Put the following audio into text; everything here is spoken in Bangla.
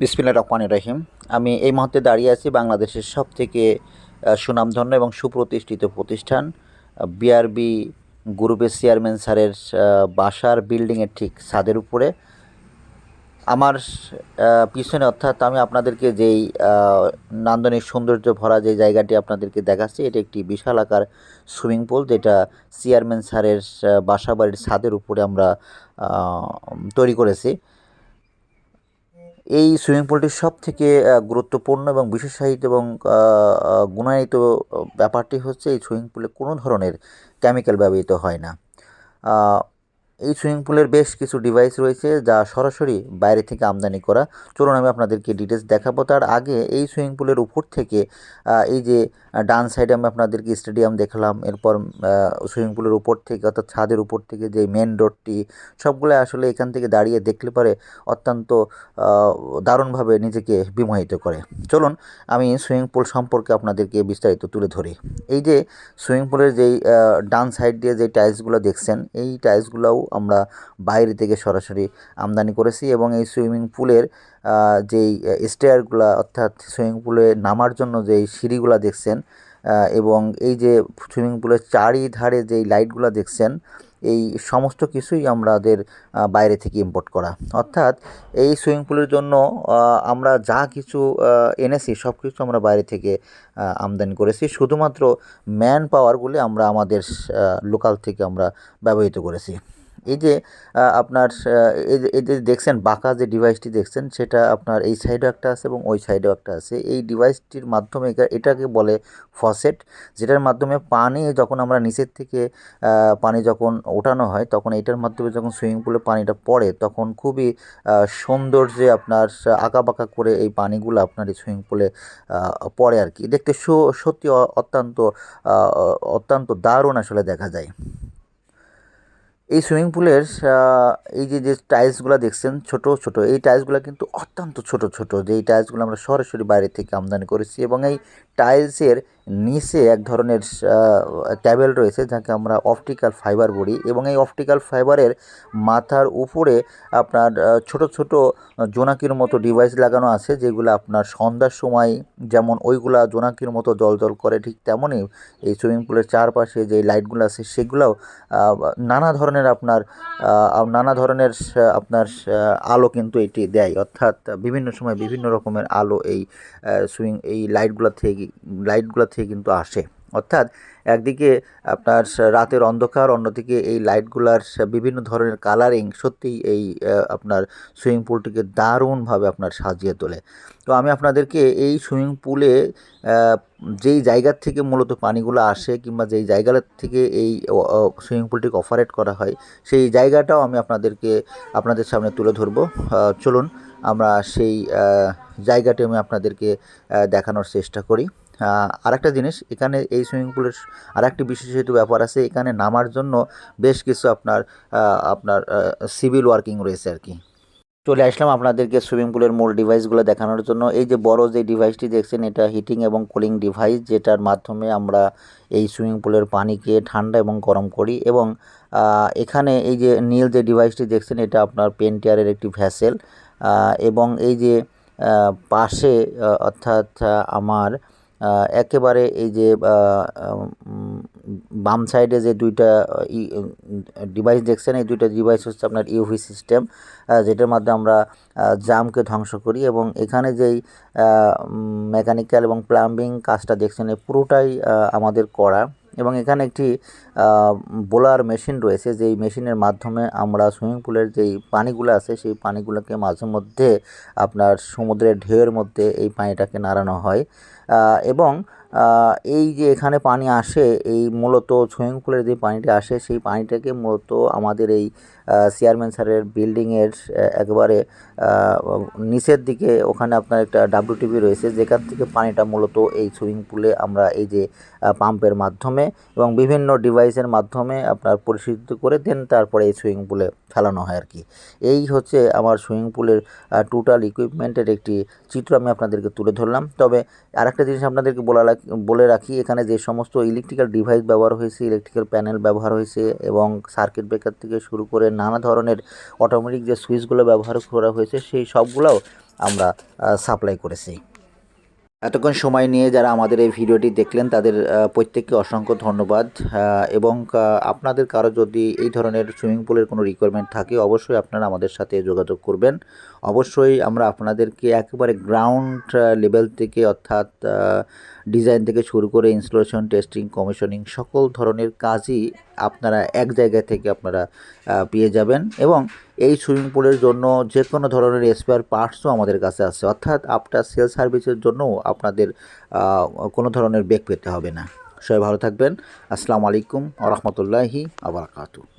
বিসমিল্লা রহমান রহিম। আমি এই মুহূর্তে দাঁড়িয়ে আছি বাংলাদেশের সব থেকে সুনামধন্য এবং সুপ্রতিষ্ঠিত প্রতিষ্ঠান বিআরবি গ্রুপের চেয়ারম্যান স্যারের বাসার বিল্ডিংয়ের ঠিক ছাদের উপরে। আমার পিছনে অর্থাৎ আমি আপনাদেরকে যেই নান্দনিক সৌন্দর্য ভরা যে জায়গাটি আপনাদেরকে দেখাচ্ছি, এটা একটি বিশাল আকার সুইমিং পুল যেটা চেয়ারম্যান স্যারের বাসা বাড়ির ছাদের উপরে আমরা তৈরি করেছি। এই সুইমিং পুলটি সব থেকে গুরুত্বপূর্ণ এবং বিশেষায়িত এবং গুণায়িত ব্যাপারটি হচ্ছে এই সুইমিং পুলে কোনো ধরনের কেমিক্যাল ব্যবহৃত হয় না। এই সুইমিং পুলের বেশ কিছু ডিভাইস রয়েছে যা সরাসরি বাইরে থেকে আমদানি করা। চলুন আমি আপনাদেরকে ডিটেলস দেখাবো। তার আগে এই সুইমিং পুলের উপর থেকে এই যে ডান সাইডে আমি আপনাদেরকে স্টেডিয়াম দেখলাম, এরপর সুইমিং পুলের উপর থেকে, অর্থাৎ ছাদের উপর থেকে যে মেন রোডটি সবগুলো আসলে এখান থেকে দাঁড়িয়ে দেখলে পারে অত্যন্ত দারুণভাবে নিজেকে বিমোহিত করে। চলুন আমি সুইমিং পুল সম্পর্কে আপনাদেরকে বিস্তারিত তুলে ধরি। এই যে সুইমিং পুলের যেই ডান সাইড দিয়ে যে টাইলসগুলো দেখছেন, এই টাইলসগুলোও আমরা বাইরে থেকে সরাসরি আমদানি করেছি এবং এই সুইমিং পুলের যেই স্টেয়ারগুলো অর্থাৎ সুইমিং পুলে নামার জন্য যেই সিঁড়িগুলো দেখছেন এবং এই যে সুইমিং পুলের চারিধারে যেই লাইটগুলো দেখছেন, এই সমস্ত কিছুই আমাদের বাইরে থেকে ইম্পোর্ট করা। অর্থাৎ এই সুইমিং পুলের জন্য আমরা যা কিছু এনেছি সব কিছু আমরা বাইরে থেকে আমদানি করেছি। শুধুমাত্র ম্যান পাওয়ারগুলি আমরা আমাদের লোকাল থেকে আমরা ব্যবহৃত করেছি। এই যে আপনার এই যে দেখছেন, বাঁকা যে ডিভাইসটি দেখছেন, সেটা আপনার এই সাইডেও একটা আছে এবং ওই সাইডেও একটা আছে। এই ডিভাইসটির মাধ্যমে এটা- এটাকে বলে ফসেট যেটার মাধ্যমে পানি যখন আমরা নিচের থেকে পানি যখন ওঠানো হয়, তখন এটার মাধ্যমে যখন সুইমিং পুলে পানিটা পড়ে, তখন খুবই সৌন্দর্যে আপনার আঁকা বাঁকা করে এই পানিগুলো আপনার এই সুইমিং পুলে পড়ে আর কি। দেখতে সত্যি অত্যন্ত অত্যন্ত দারুণ আসলে দেখা যায়। এই সুইমিং পুলের এই যে যে টাইলসগুলো দেখছেন, ছোট ছোট, এই টাইলসগুলো কিন্তু অত্যন্ত ছোট ছোট, যে এই টাইলসগুলো আমরা সরাসরি বাইরে থেকে আমদানি করেছি এবং এই টাইলসের নিচে এক ধরনের ট্যাবেল রয়েছে যাকে আমরা অপটিক্যাল ফাইবার বলি এবং এই অপটিক্যাল ফাইবারের মাথার উপরে আপনার ছোট ছোট জোনাকির মতো ডিভাইস লাগানো আছে যেগুলো আপনার সন্ধ্যার সময় যেমন ওইগুলা জোনাকির মতো জল জল করে ঠিক তেমনই এই সুইমিং পুলের চারপাশে যে লাইটগুলো আছে সেগুলোও নানা ধরনের আপনার নানা ধরনের আপনার আলো কিন্তু এটি দেয়। অর্থাৎ বিভিন্ন সময় বিভিন্ন রকমের আলো এই সুইং এই লাইটগুলো থেকে লাইটগুলো থেকে কিন্তু আসে। অর্থাৎ একদিকে আপনার রাতের অন্ধকার, অন্যদিকে এই লাইটগুলার বিভিন্ন ধরনের কালারিং সত্যিই এই আপনার সুইমিং পুলটিকে দারুণভাবে আপনার সাজিয়ে তোলে। তো আমি আপনাদেরকে এই সুইমিং পুলে যেই জায়গার থেকে মূলত পানিগুলো আসে কিংবা যেই জায়গা থেকে এই সুইমিং পুলটিকে অপারেট করা হয়, সেই জায়গাটাও আমি আপনাদেরকে, আপনাদের সামনে তুলে ধরবো। চলুন আমরা সেই জায়গাটি আমি আপনাদেরকে দেখানোর চেষ্টা করি। আরেকটা জিনিস, এখানে এই সুইমিং পুলের আরেকটি বিশেষিত ব্যাপার আছে, এখানে নামার জন্য বেশ কিছু আপনার আপনার সিভিল ওয়ার্কিং রয়েছে আর কি। চলে আসলাম আপনাদেরকে সুইমিং পুলের মূল ডিভাইসগুলো দেখানোর জন্য। এই যে বড় যে ডিভাইসটি দেখছেন, এটা হিটিং এবং কুলিং ডিভাইস যেটার মাধ্যমে আমরা এই সুইমিং পুলের পানিকে ঠান্ডা এবং গরম করি এবং এখানে এই যে নীল যে ডিভাইসটি দেখছেন, এটা আপনার পেন্টিয়ারের একটি ভ্যাসেল এবং এই যে পাশে অর্থাৎ আমার একেবারে এই যে বাম সাইডে যে দুইটা ডিভাইস দেখছেন, এই দুইটা ডিভাইস হচ্ছে আপনার ইউভি সিস্টেম যেটার মাধ্যমে আমরা জামকে ধ্বংস করি এবং এখানে যেই মেকানিক্যাল এবং প্লাম্বিং কাজটা দেখছেন এই পুরোটাই আমাদের করা। এবং এখানে একটি বোলার মেশিন রয়েছে, যেই মেশিনের মাধ্যমে আমরা সুইমিং পুলের যেই পানিগুলো আছে, সেই পানিগুলোকে মাঝে মধ্যে আপনার সমুদ্রের ঢেউয়ের মধ্যে এই পানিটাকে নাড়ানো হয়। এবং এই যে এখানে পানি আসে, এই মূলত সুইমিং পুলের যে পানিটা আসে, সেই পানিটাকে মূলত আমাদের এই চেয়ারম্যান স্যারের বিল্ডিংয়ের একবারে নিচের দিকে ওখানে আপনার একটা ডাব্লিউটিভি রয়েছে, যেখান থেকে পানিটা মূলত এই সুইমিং পুলে আমরা এই যে পাম্পের মাধ্যমে এবং বিভিন্ন ডিভাইসের মাধ্যমে আপনার পরিশোধিত করে দেন তারপরে এই সুইমিং পুলে। ফেলানো হয় আর কি। এই হচ্ছে আমার সুইমিং পুলের টোটাল ইকুইপমেন্টের একটি চিত্র আমি আপনাদেরকে তুলে ধরলাম। তবে আরেকটা জিনিস আপনাদেরকে বলা বলে রাখি, এখানে যে সমস্ত ইলেকট্রিক্যাল ডিভাইস ব্যবহার হয়েছে ইলেকট্রিক্যাল প্যানেল ব্যবহার হয়েছে এবং সার্কিট ব্রেকার থেকে শুরু করে নানা ধরনের অটোমেটিক যে সুইচগুলো ব্যবহার করা হয়েছে, সেই সবগুলোও আমরা সাপ্লাই করেছি। এতক্ষণ সময় নিয়ে যারা আমাদের এই ভিডিওটি দেখলেন, তাদের প্রত্যেককে অসংখ্য ধন্যবাদ। এবং আপনাদের কারও যদি এই ধরনের সুইমিং পুলের কোনো রিকোয়ারমেন্ট থাকে, অবশ্যই আপনারা আমাদের সাথে যোগাযোগ করবেন। অবশ্যই আমরা আপনাদেরকে একেবারে গ্রাউন্ড লেভেল থেকে অর্থাৎ ডিজাইন থেকে শুরু করে ইনস্টলেশন টেস্টিং কমিশনিং সকল ধরনের কাজই আপনারা এক জায়গা থেকে আপনারা পেয়ে যাবেন এবং এই সুইমিং পুলের জন্য যে কোনো ধরনের স্পেয়ার পার্টসও আমাদের কাছে আছে। অর্থাৎ আপনার সেল সার্ভিসের জন্যও আপনাদের কোনো ধরনের বেগ পেতে হবে না। সবাই ভালো থাকবেন। আসসালামু আলাইকুম রহমতুল্লাহি আবরকাতু